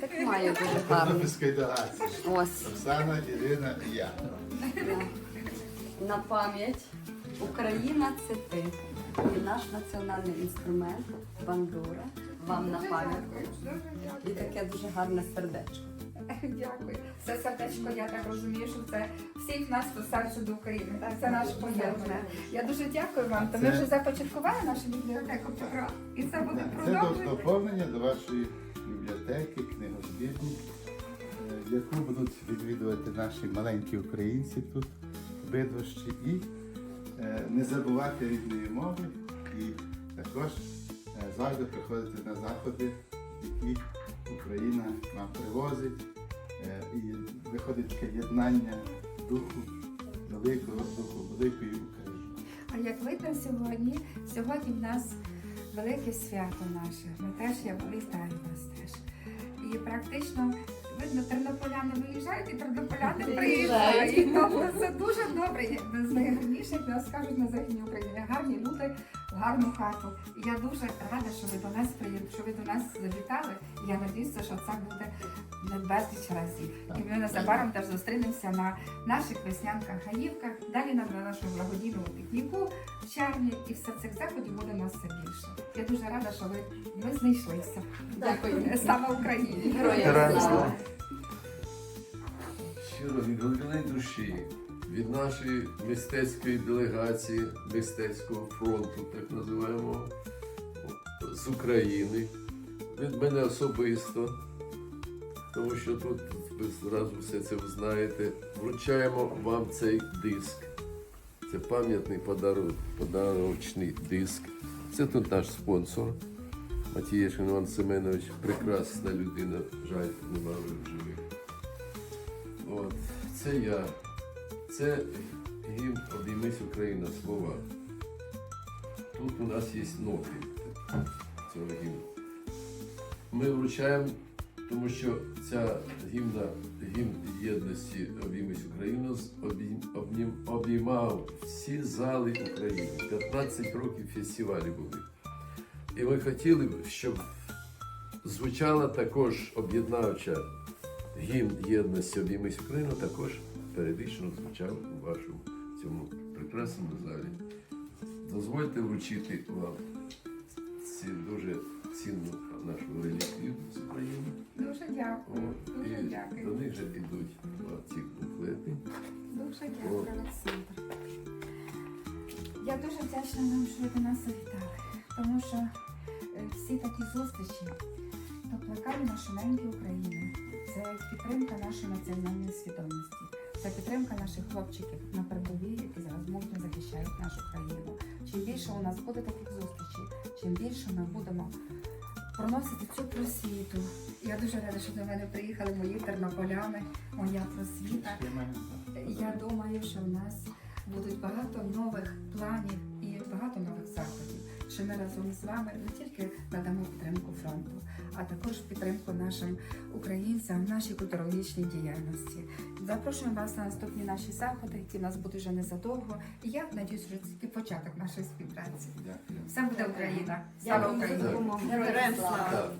Так має дуже гарно. Тернопільської делегації. Ось Оксана, Ірина і я. на пам'ять. Україна це ти. І наш національний інструмент бандура. Вам на пам'ятку. І таке дуже гарне сердечко. Дякую. Це сердечко, я так розумію, що це всіх нас по серцю до України. Це наш поєднання. Я дуже дякую вам. То ми вже започаткували нашу бібліотеку Петра. І це буде Це до- доповнення до вашої бібліотеки, книгозбірні, е, яку будуть відвідувати наші маленькі українці тут, в Бидвощі, і е, не забувати рідної мови, і також е, завжди приходити на заходи, які Україна нам привозить. Е, І виходить таке єднання духу, великого духу, великої України. А як видно сьогодні, сьогодні в нас велике свято наше. Ми теж я вітаю вас теж. І практично видно, тернополяни виїжджають, і тернополяни приїжджають. Тобто це дуже добре. З найгарніших, нас кажуть на західній Україні. Гарні люди гарну хату. І я дуже рада, що ви до нас приїхали, що ви до нас завітали. І я надіюся, що це буде не безліч разів. І ми незабаром теж зустрінемося на наших веснянках, гаївках, далі на нашому благодійному пікніку в червні. І все цих заходів буде нас все більше. Я дуже рада, що ви ми знайшлися. Дякую. Саме Україні. Героям слава. Щиро від глибини душі, від нашої мистецької делегації, мистецького фронту, так називаємо, з України, від мене особисто, тому що тут ви зразу все це знаєте, вручаємо вам цей диск. Це пам'ятний подаруночний диск. Це тут наш спонсор. Матієшин Іван Семенович, прекрасна людина, жаль, немає в живих. От, це я. Це гімн Обіймись Україна слова. Тут у нас є ноти цього гімну. Ми вручаємо, тому що ця гімна, гімн єдності Обіймись Україну обіймав всі зали України. 15 років фестивалі були. І ми хотіли б, щоб звучала також об'єднавча гімн єдності обіймись Україну також періодично звучав у вашому цьому прекрасному залі. Дозвольте вручити вам ці дуже цінну нашу реліквію з України. Дуже дякую. От, Дуже і дякую. до них же йдуть ці буклети. Дуже дякую, Олександр. Я дуже вдячна вам, що ви до нас завітали, тому що е, всі такі зустрічі то плакали наші неньки України. Це підтримка нашої національної свідомості. Це підтримка наших хлопчиків на передовій, які зараз мужньо захищають нашу країну. Чим більше у нас буде таких зустрічей, чим більше ми будемо проносити цю просвіту. Я дуже рада, що до мене приїхали мої тернополяни, моя просвіта. Я думаю, що в нас будуть багато нових планів і багато нових заходів. Що ми разом з вами не тільки надамо підтримку фронту, а також підтримку нашим українцям в нашій культурологічній діяльності. Запрошуємо вас на наступні наші заходи, які в нас будуть вже незадовго. І я надіюсь, що це тільки початок нашої співпраці. Дякую. Все буде Україна! Слава Україні! Героям слава.